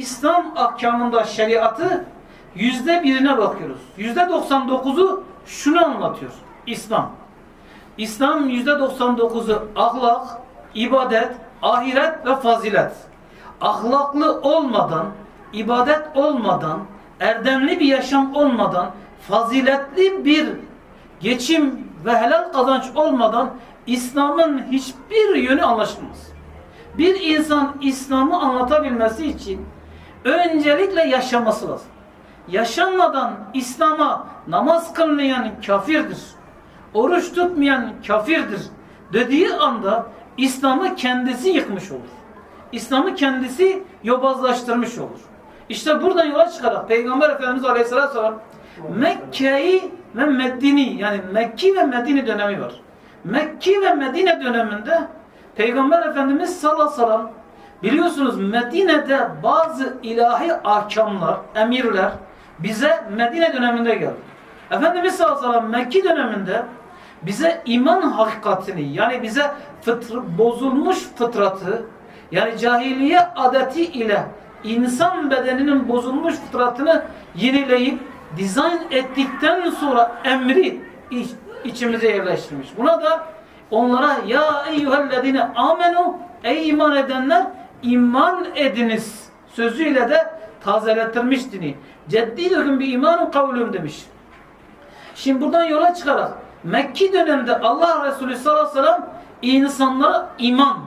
İslam ahkamında şeriatı yüzde birine bakıyoruz. Yüzde 99'u şunu anlatıyor. İslam. İslam yüzde 99'u ahlak, ibadet, ahiret ve fazilet. Ahlaklı olmadan, ibadet olmadan, erdemli bir yaşam olmadan, faziletli bir geçim ve helal kazanç olmadan İslam'ın hiçbir yönü anlaşılmaz. Bir insan İslam'ı anlatabilmesi için öncelikle yaşaması lazım. Yaşanmadan İslam'a namaz kılmayan kafirdir. Oruç tutmayan kafirdir dediği anda İslam'ı kendisi yıkmış olur. İslam'ı kendisi yobazlaştırmış olur. İşte buradan yola çıkarak Peygamber Efendimiz Aleyhisselatü Vesselam Mekke'yi ve Medini yani Mekki ve Medine dönemi var. Mekki ve Medine döneminde Peygamber Efendimiz sallallahu aleyhi ve sellem biliyorsunuz Medine'de bazı ilahi ahkamlar, emirler bize Medine döneminde geldi. Efendimiz sallallahu aleyhi ve sellem Mekki döneminde bize iman hakikatini yani bize fıtr bozulmuş fıtratı yani cahiliye adeti ile insan bedeninin bozulmuş fıtratını yenileyip dizayn ettikten sonra emri iç, içimize yerleştirmiş. Buna da onlara ya eyyühellezine amenu ey iman edenler iman ediniz sözüyle de tazelettirmiş dini. Ceddidüküm bir imanun kavlüm demiş. Şimdi buradan yola çıkarak Mekki döneminde Allah Resulü sallallahu aleyhi ve sellem insanlara iman,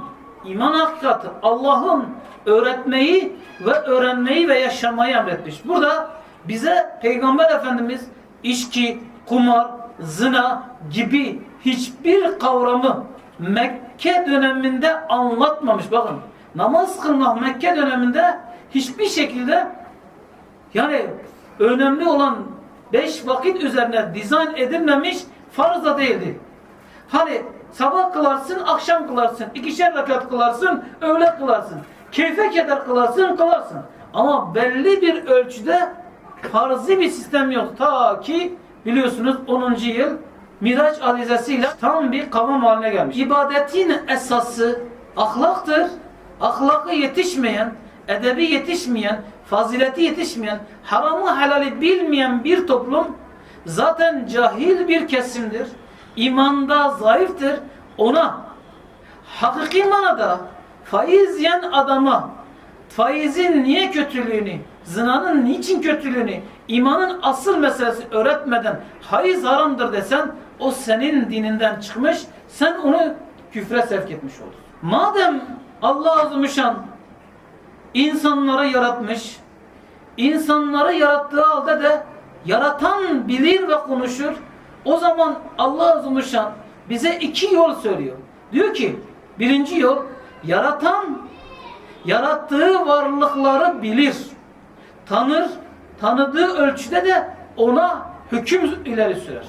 iman hakikati, Allah'ın öğretmeyi ve öğrenmeyi ve yaşamayı emretmiş. Burada bize Peygamber Efendimiz içki, kumar, zina gibi hiçbir kavramı Mekke döneminde anlatmamış. Bakın namaz kılmak Mekke döneminde hiçbir şekilde yani önemli olan beş vakit üzerine dizayn edilmemiş farz da değildi. Hani sabah kılarsın, akşam kılarsın, ikişer rekat kılarsın, öğle kılarsın. Keyfe keder kılarsın, kılarsın. Ama belli bir ölçüde farzı bir sistem yok. Ta ki biliyorsunuz 10. yıl Miraç adizesiyle tam bir kavram haline gelmiş. İbadetin esası ahlaktır. Ahlakı yetişmeyen, edebi yetişmeyen, fazileti yetişmeyen, haramı helali bilmeyen bir toplum zaten cahil bir kesimdir. İmanda zayıftır. Ona hakiki manada faiz yiyen adama faizin niye kötülüğünü, zinanın niçin kötülüğünü, imanın asıl meselesi öğretmeden haiz haramdır desen o senin dininden çıkmış, sen onu küfre sevk etmiş olur. Madem Allah Azimüşşan insanları yaratmış, insanları yarattığı halde de yaratan bilir ve konuşur. O zaman Allah Azimüşşan bize iki yol söylüyor. Diyor ki birinci yol yaratan yarattığı varlıkları bilir, tanır, tanıdığı ölçüde de ona hüküm ileri sürer.